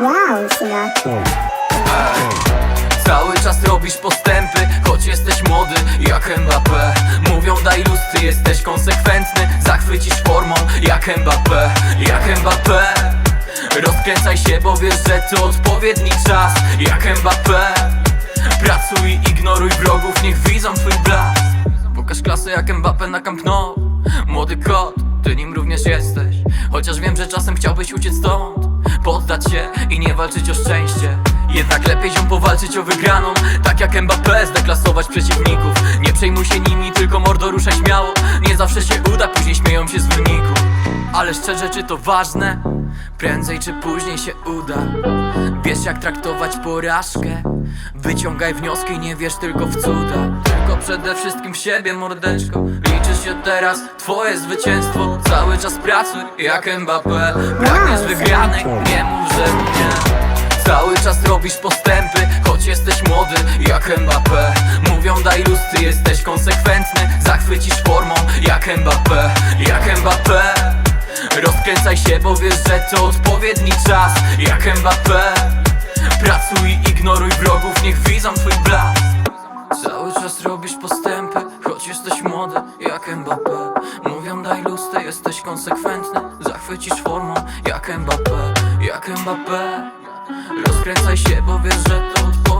Wow, syna. Cały czas robisz postępy, choć jesteś młody jak Mbappé Mówią daj luz, ty jesteś konsekwentny. Zachwycisz formą jak Mbappé, jak Mbappé Rozkręcaj się, bo wiesz, że to odpowiedni czas. Jak Mbappé Pracuj i ignoruj wrogów, niech widzą twój blask. Pokaż klasę jak Mbappé na Camp Nou. Młody kot, ty nim również jesteś. Chociaż wiem, że czasem chciałbyś uciec stąd I nie walczyć o szczęście. Jednak lepiej się powalczyć o wygraną Tak jak Mbappé zdeklasować przeciwników. Nie przejmuj się nimi, tylko mordo ruszaj śmiało. Nie zawsze się uda, później śmieją się z wyniku. Ale szczerze, czy to ważne? Prędzej czy później się uda. Wiesz jak traktować porażkę? Wyciągaj wnioski, nie wierz tylko w cuda Tylko przede wszystkim w siebie, mordeczko. Liczy się teraz twoje zwycięstwo. Cały czas pracuj jak Mbappé Pragniesz wygranej, nie mów, że nie Cały czas robisz postępy, choć jesteś młody jak Mbappé Mówią daj luz, ty jesteś konsekwentny. Zachwycisz formą jak Mbappé, jak Mbappé Rozkręcaj się, bo wiesz, że to odpowiedni czas. Jak Mbappé Pracuj i ignoruj wrogów, niech widzą twój blask Cały czas robisz postępy, choć jesteś młody jak Mbappé Mówią daj luz, ty jesteś konsekwentny Zachwycisz formą jak Mbappé, jak Mbappé Rozkręcaj się, bo wiesz, że to odpowiedni